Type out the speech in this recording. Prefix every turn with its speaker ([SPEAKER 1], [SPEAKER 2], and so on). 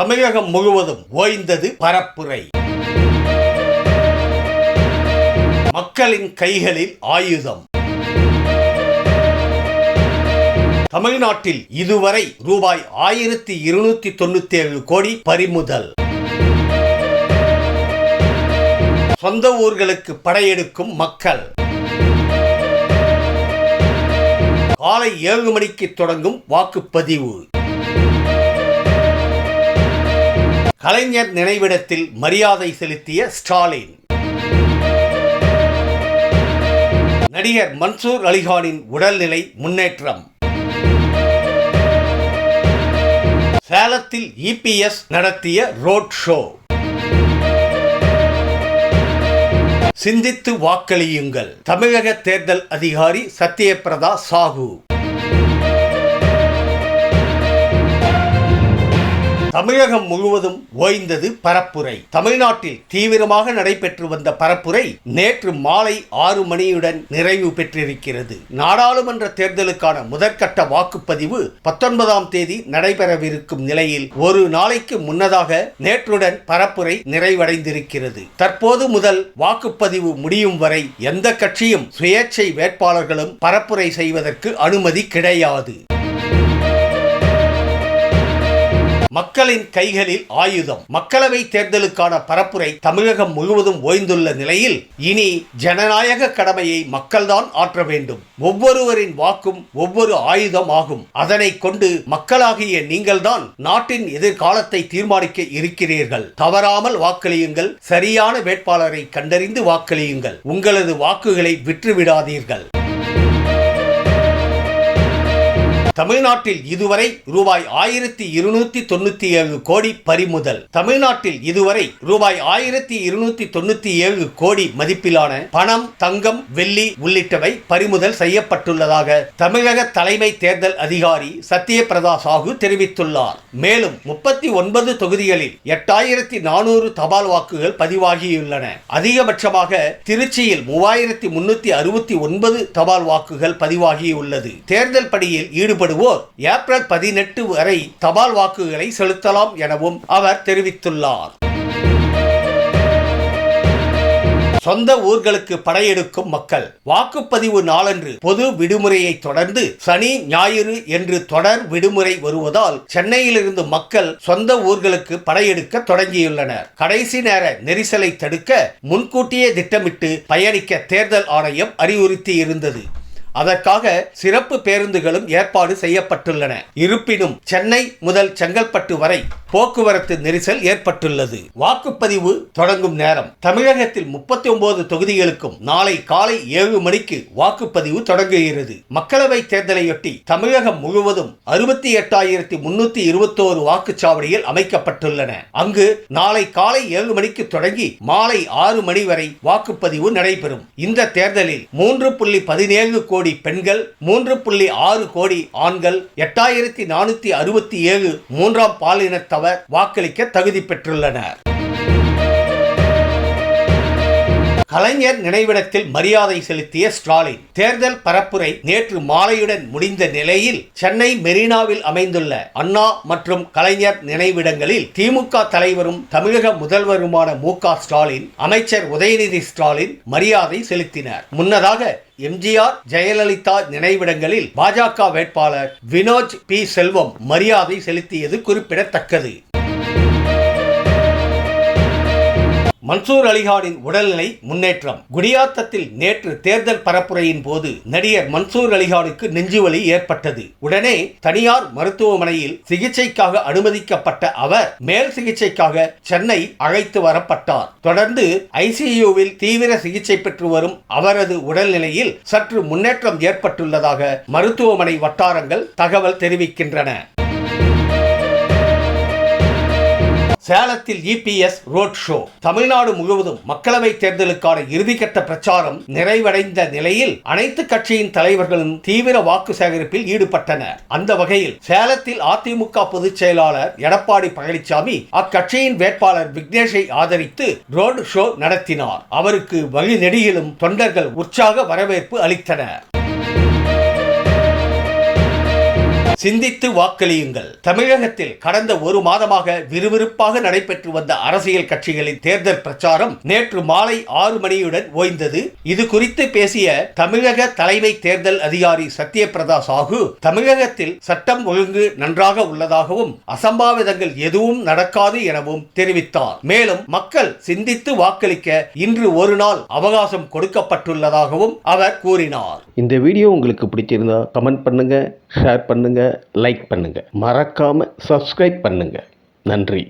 [SPEAKER 1] தமிழகம் முழுவதும் ஓய்ந்தது பரப்புரை. மக்களின் கைகளில் ஆயுதம். தமிழ்நாட்டில் இதுவரை ரூபாய் ஆயிரத்தி இருநூத்தி தொண்ணூத்தி ஏழு கோடி பறிமுதல். சொந்த ஊர்களுக்கு படையெடுக்கும் மக்கள். காலை ஏழு மணிக்கு தொடங்கும் வாக்குப்பதிவு. கலைஞர் நினைவிடத்தில் மரியாதை செலுத்திய ஸ்டாலின். நடிகர் மன்சூர் அலிகானின் உடல்நிலை முன்னேற்றம். சேலத்தில் இபிஎஸ் நடத்திய ரோட் ஷோ. சிந்தித்து வாக்களியுங்கள். தமிழக தேர்தல் அதிகாரி சத்யபிரதா சாஹூ. தமிழகம் முழுவதும் ஓய்ந்தது பரப்புரை. தமிழ்நாட்டில் தீவிரமாக நடைபெற்று வந்த பரப்புரை நேற்று மாலை ஆறு மணியுடன் நிறைவு பெற்றிருக்கிறது. நாடாளுமன்ற தேர்தலுக்கான முதற்கட்ட வாக்குப்பதிவு பத்தொன்பதாம் தேதி நடைபெறவிருக்கும் நிலையில் ஒரு நாளைக்கு முன்னதாக நேற்றுடன் பரப்புரை நிறைவடைந்திருக்கிறது. தற்போது முதல் வாக்குப்பதிவு முடியும் வரை எந்த கட்சியும் சுயேட்சை வேட்பாளர்களும் பரப்புரை செய்வதற்கு அனுமதி கிடையாது. மக்களின் கைகளில் ஆயுதம். மக்களவை தேர்தலுக்கான பரப்புரை தமிழகம் முழுவதும் ஓய்ந்துள்ள நிலையில் இனி ஜனநாயக கடமையை மக்கள்தான் ஆற்ற வேண்டும். ஒவ்வொருவரின் வாக்கும் ஒவ்வொரு ஆயுதம் ஆகும் அதனை கொண்டு மக்களாகிய நீங்கள்தான் நாட்டின் எதிர்காலத்தை தீர்மானிக்க இருக்கிறீர்கள். தவறாமல் வாக்களியுங்கள். சரியான வேட்பாளரை கண்டறிந்து வாக்களியுங்கள். உங்களது வாக்குகளை விற்றுவிடாதீர்கள். தமிழ்நாட்டில் இதுவரை ரூபாய் ஆயிரத்தி இருநூத்தி தொண்ணூத்தி ஏழு கோடி பறிமுதல். தமிழ்நாட்டில் இதுவரை ரூபாய் ஆயிரத்தி இருநூத்தி தொண்ணூத்தி ஏழு கோடி மதிப்பிலான பணம் தங்கம் வெள்ளி உள்ளிட்டவை பறிமுதல் செய்யப்பட்டுள்ளதாக தமிழக தலைமை தேர்தல் அதிகாரி சத்யபிரதா சாஹூ தெரிவித்துள்ளார். மேலும் முப்பத்தி ஒன்பது தொகுதிகளில் எட்டாயிரத்தி நானூறு தபால் வாக்குகள் பதிவாகியுள்ளன. அதிகபட்சமாக திருச்சியில் மூவாயிரத்தி முன்னூத்தி அறுபத்தி ஒன்பது தபால் வாக்குகள் பதிவாகியுள்ளது. தேர்தல் பணியில் ஈடுபடுவோர் ஏப்ரல் பதினெட்டு வரை தபால் வாக்குகளை செலுத்தலாம் எனவும் அவர் தெரிவித்துள்ளார். சொந்த ஊர்களுக்கு படையெடுக்கும் மக்கள். வாக்குப்பதிவு நாளன்று பொது விடுமுறையை தொடர்ந்து சனி ஞாயிறு என்று தொடர் விடுமுறை வருவதால் சென்னையிலிருந்து மக்கள் சொந்த ஊர்களுக்கு படையெடுக்க தொடங்கியுள்ளனர். கடைசி நேர நெரிசலை தடுக்க முன்கூட்டியே திட்டமிட்டு பயணிக்க தேர்தல் ஆணையம் அறிவுறுத்தி இருந்தது அதற்காக சிறப்பு பேருந்துகளும் ஏற்பாடு செய்யப்பட்டுள்ளன. இருப்பினும் சென்னை முதல் செங்கல்பட்டு வரை போக்குவரத்து நெரிசல் ஏற்பட்டுள்ளது. வாக்குப்பதிவு தொடங்கும் நேரம். தமிழகத்தில் முப்பத்தி ஒன்பது தொகுதிகளுக்கும் நாளை காலை ஏழு மணிக்கு வாக்குப்பதிவு தொடங்குகிறது. மக்களவை தேர்தலையொட்டி தமிழகம் முழுவதும் அறுபத்தி எட்டாயிரத்தி முன்னூத்தி இருபத்தோரு வாக்குச்சாவடிகள் அமைக்கப்பட்டுள்ளன. அங்கு நாளை காலை ஏழு மணிக்கு தொடங்கி மாலை ஆறு மணி வரை வாக்குப்பதிவு நடைபெறும். இந்த தேர்தலில் மூன்று புள்ளி பதினேழு கோடி பெண்கள் மூன்று புள்ளி ஆறு கோடி ஆண்கள் எட்டாயிரத்தி நானூத்தி அறுபத்தி ஏழு மூன்றாம் பாலினத்தவர் வாக்களிக்க தகுதி பெற்றுள்ளனர். கலைஞர் நினைவிடத்தில் மரியாதை செலுத்திய ஸ்டாலின். தேர்தல் பரப்புரை நேற்று மாலையுடன் முடிந்த நிலையில் சென்னை மெரினாவில் அமைந்துள்ள அண்ணா மற்றும் கலைஞர் நினைவிடங்களில் திமுக தலைவரும் தமிழக முதல்வருமான மு க ஸ்டாலின் அமைச்சர் உதயநிதி ஸ்டாலின் மரியாதை செலுத்தினர். முன்னதாக எம்ஜிஆர் ஜெயலலிதா நினைவிடங்களில் பாஜக வேட்பாளர் வினோஜ் பி. செல்வம் மரியாதை செலுத்தியது குறிப்பிடத்தக்கது. மன்சூர் அலிகானின் உடல்நிலை முன்னேற்றம். குடியாத்தத்தில் நேற்று தேர்தல் பரப்புரையின் போது நடிகர் மன்சூர் அலிகானுக்கு நெஞ்சுவலி ஏற்பட்டது. உடனே தனியார் மருத்துவமனையில் சிகிச்சைக்காக அனுமதிக்கப்பட்ட அவர் மேல் சிகிச்சைக்காக சென்னை அழைத்து வரப்பட்டார். தொடர்ந்து ஐசியூவில் தீவிர சிகிச்சை பெற்று வரும் அவரது உடல்நிலையில் சற்று முன்னேற்றம் ஏற்பட்டுள்ளதாக மருத்துவமனை வட்டாரங்கள் தகவல் தெரிவிக்கின்றன. சேலத்தில் இபிஎஸ் ரோட் ஷோ. தமிழ்நாடு முழுவதும் மக்களவை தேர்தலுக்கான இறுதிக்கட்ட பிரச்சாரம் நிறைவடைந்த நிலையில் அனைத்து கட்சியின் தலைவர்களும் தீவிர வாக்கு சேகரிப்பில் ஈடுபட்டனர். அந்த வகையில் சேலத்தில் அதிமுக பொதுச் செயலாளர் எடப்பாடி பழனிசாமி அக்கட்சியின் வேட்பாளர் விக்னேஷை ஆதரித்து ரோடு ஷோ நடத்தினார். அவருக்கு வழிநெடுகிலும் தொண்டர்கள் உற்சாக வரவேற்பு அளித்தனர். சிந்தித்து வாக்களியுங்கள். தமிழகத்தில் கடந்த ஒரு மாதமாக விறுவிறுப்பாக நடைபெற்று வந்த அரசியல் கட்சிகளின் தேர்தல் பிரச்சாரம் நேற்று மாலை ஆறு மணியுடன் ஓய்ந்தது. இது குறித்து பேசிய தமிழக தலைமை தேர்தல் அதிகாரி சத்யபிரதா சாகு தமிழகத்தில் சட்டம் ஒழுங்கு நன்றாக உள்ளதாகவும் அசம்பாவிதங்கள் எதுவும் நடக்காது எனவும் தெரிவித்தார். மேலும் மக்கள் சிந்தித்து வாக்களிக்க இன்று ஒரு நாள் அவகாசம் கொடுக்கப்பட்டுள்ளதாகவும் அவர் கூறினார்.
[SPEAKER 2] இந்த வீடியோ உங்களுக்கு பிடிச்சிருந்தா கமெண்ட் பண்ணுங்க. ஷேர் பண்ணுங்கள் லைக் பண்ணுங்கள் மறக்காமல் சப்ஸ்கிரைப் பண்ணுங்கள் நன்றி.